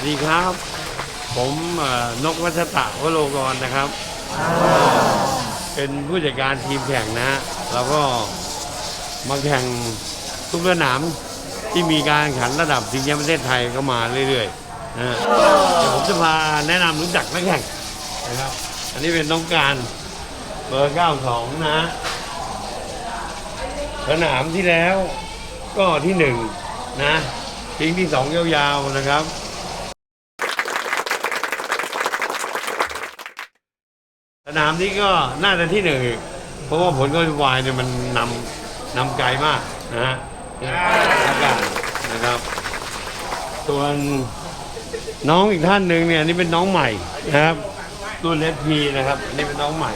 วัสดีครับ ผมนกวัชตะวโรกรนะครับ เป็นผู้จัดการทีมแข่งนะฮะเราก็มาแข่งทุกสนามที่มีการแข่งขันระดับชิงแชมป์ประเทศไทยก็มาเรื่อยๆนะเดี๋ยวผมจะพาแนะนำรู้จักนักแข่งนะครับ อันนี้เป็นน้องการเบอร์ 92 นะฮะสนามที่แล้วก็ที่หนึ่งนะชิงที่สองยาวๆนะครับ สนามนี้ก็น่าจะที่หนึ่งอีก เพราะว่าผลก็วายเนี่ยมันนำนำไกลมากนะฮะกาศนะครับ ส่วนน้องอีกท่านหนึ่งเนี่ยนี่เป็นน้องใหม่นะครับรุ่นเลพีนะครับนี่เป็นน้องใหม่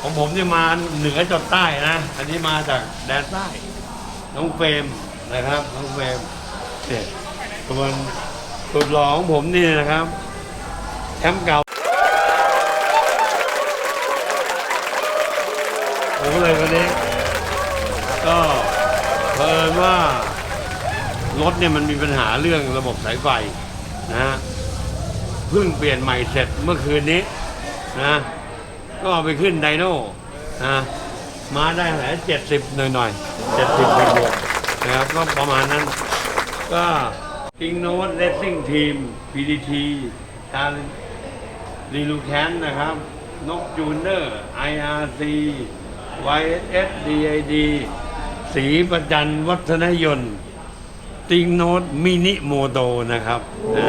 ของผมเนี่ยมาเหนือจดใต้นะ อันนี้มาจากแดนใต้ น้องเฟรมนะครับ น้องเฟรมเนี่ยส่วน สุดหล่อของผมนี่นะครับแชมป์เก่า ผมเลยวันนี้ ก็เพิ่นว่ารถเนี่ยมันมีปัญหาเรื่องระบบสายไฟนะฮะเพิ่งเปลี่ยนใหม่เสร็จเมื่อคืนนี้นะก็เอาไปขึ้นไดโน่นะมาได้แค่เจ็ดสิบหน่อยหน่อยเจ็ดสิบเป็นบวกนะครับก็ประมาณนั้น ก็ คิงโน t เลสซิ่งทีม PDT การรีลูแคนนะครับ นกจูเนอร์ IRC YSS DID สีประจันวัฒนยนต์ ติงโนตมินิโมโตนะครับนะ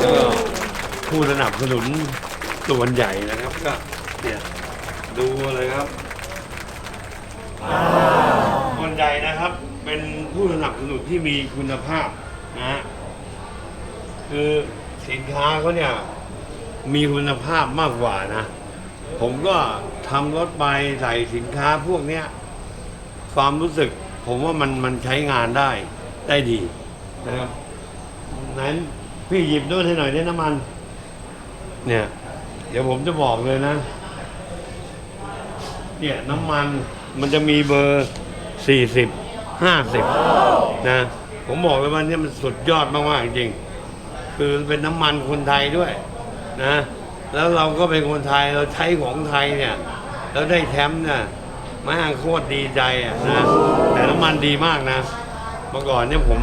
แล้วก็ผู้สนับสนุนส่วนใหญ่นะครับก็เนี่ยดูเลยครับส่วนใหญ่นะครับ เป็นผู้สนับสนุนที่มีคุณภาพ นะฮะคือสินค้าเขาเนี่ย มีคุณภาพมากกว่านะ ผมก็ทำรถไปใส่สินค้าพวกเนี้ย ความรู้สึก ผมว่ามันมันใช้งานได้ได้ดีนะครับนั้นพี่หยิบด้วยให้หน่อยได้น้ำมัน เนี่ย เดี๋ยวผมจะบอกเลยนะ เนี่ยน้ำมันมันจะมีเบอร์สี่สิบห้าสิบนะ ผมบอกเลยว่าเนี่ยมันสุดยอดมากๆจริง คือเป็นน้ำมันคนไทยด้วยนะ แล้วเราก็เป็นคนไทยเราใช้ของไทยเนี่ยแล้วได้แชมป์เนี่ยมาโคตรดีใจอะนะ แต่น้ำมันดีมากนะ เมื่อก่อนเนี่ยผม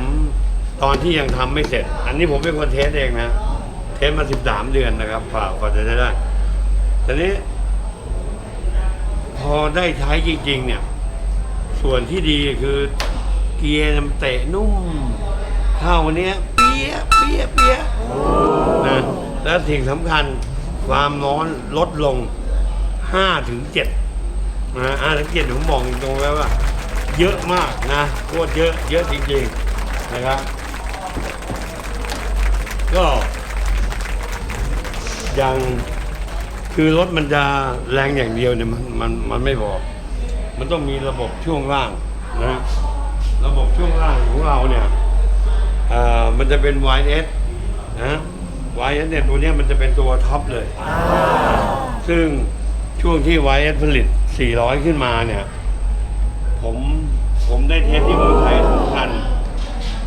ตอนที่ยังทำไม่เสร็จ อันนี้ผมเป็นคนเทสเองนะ เทสมาสิบสามเดือนนะครับฝ่ากว่าจะได้ได้ทีนี้ พอได้ใช้จริง ๆ เนี่ย ส่วนที่ดีคือ เกียร์มันเตะนุ่ม เข้าเนี้ยเปี้ยเปี้ยเปี้ยนะแล้วสิ่งสำคัญความร้อนลดลง5ถึง7นะห้าถึงเจ็ดผมบอกตรงแล้วว่า เยอะมากนะโคตรเยอะเยอะจริงๆนะครับ ก็ยังคือรถมันจะแรงอย่างเดียวเนี่ยมันมันมันไม่พอมันต้องมีระบบช่วงล่างนะ ระบบช่วงล่างของเราเนี่ยเอ่อมันจะเป็น YS นะ YS เนี่ยตัวเนี้ยมันจะเป็นตัวท็อปเลย ซึ่งช่วงที่ YS ผลิต 400 ขึ้นมาเนี่ย ผมผมได้เทสที่เมืองไทยสองคัน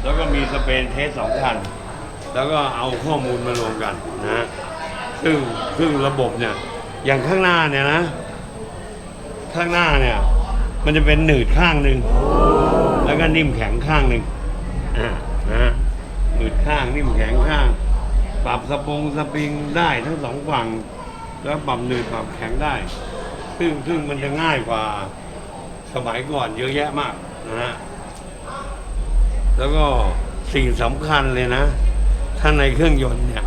แล้วก็มีสเปนเทสสองคัน แล้วก็เอาข้อมูลมารวมกันนะฮะซึ่งซึ่งระบบเนี่ย อย่างข้างหน้าเนี่ยนะ ข้างหน้าเนี่ย มันจะเป็นหนืดข้างหนึ่ง แล้วก็นิ่มแข็งข้างหนึ่งอ่านะฮะหนืดข้างนิ่มแข็งข้าง ปรับสปงสปริงได้ทั้งสองฝั่ง แล้วปรับหนืดปรับแข็งได้ ซึ่งซึ่งมันจะง่ายกว่าสมัยก่อนเยอะแยะมากนะฮะแล้วก็สิ่งสำคัญเลยนะ ถ้าในเครื่องยนต์เนี่ย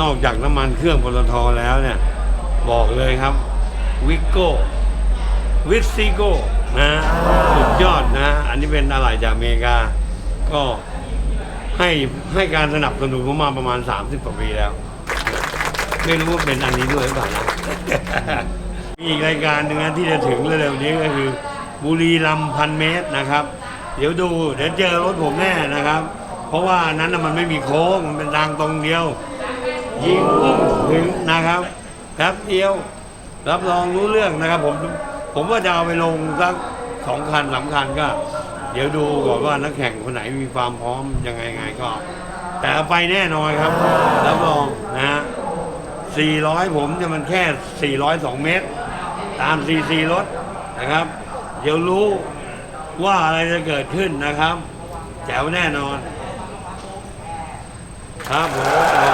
นอกจากน้ำมันเครื่องปตทแล้วเนี่ย บอกเลยครับวิโก้วิซิโก้ นะ สุดยอดนะ อันนี้เป็นอะไรจากอเมริกา ก็ให้ให้การสนับสนุนผมมาประมาณ 30กว่าปีแล้ว ไม่รู้ว่าเป็นอันนี้ด้วยหรือเปล่านะ มีอีกรายการหนึ่งนะที่จะถึงเร็วๆนี้ก็คือ บุรีรัมย์พันเมตรนะครับ เดี๋ยวดูเดี๋ยวเจอรถผมแน่นะครับ เพราะว่านั้นน่ะมันไม่มีโค้งมันเป็นทางตรงเดียว ยิงถึงนะครับแป๊บเดียว รับรองรู้เรื่องนะครับผม ผมว่าจะเอาไปลงสักสองคันสามคันก็ เดี๋ยวดูก่อนว่านักแข่งคนไหนมีความพร้อมยังไงไงก็ แต่ไปแน่นอนครับรับรองนะฮะ400 ผมจะมันแค่ 402 เมตร ตาม CC รถนะครับ เดี๋ยวรู้ว่าอะไรจะเกิดขึ้นนะครับ แจ๋วแน่นอน ครับผม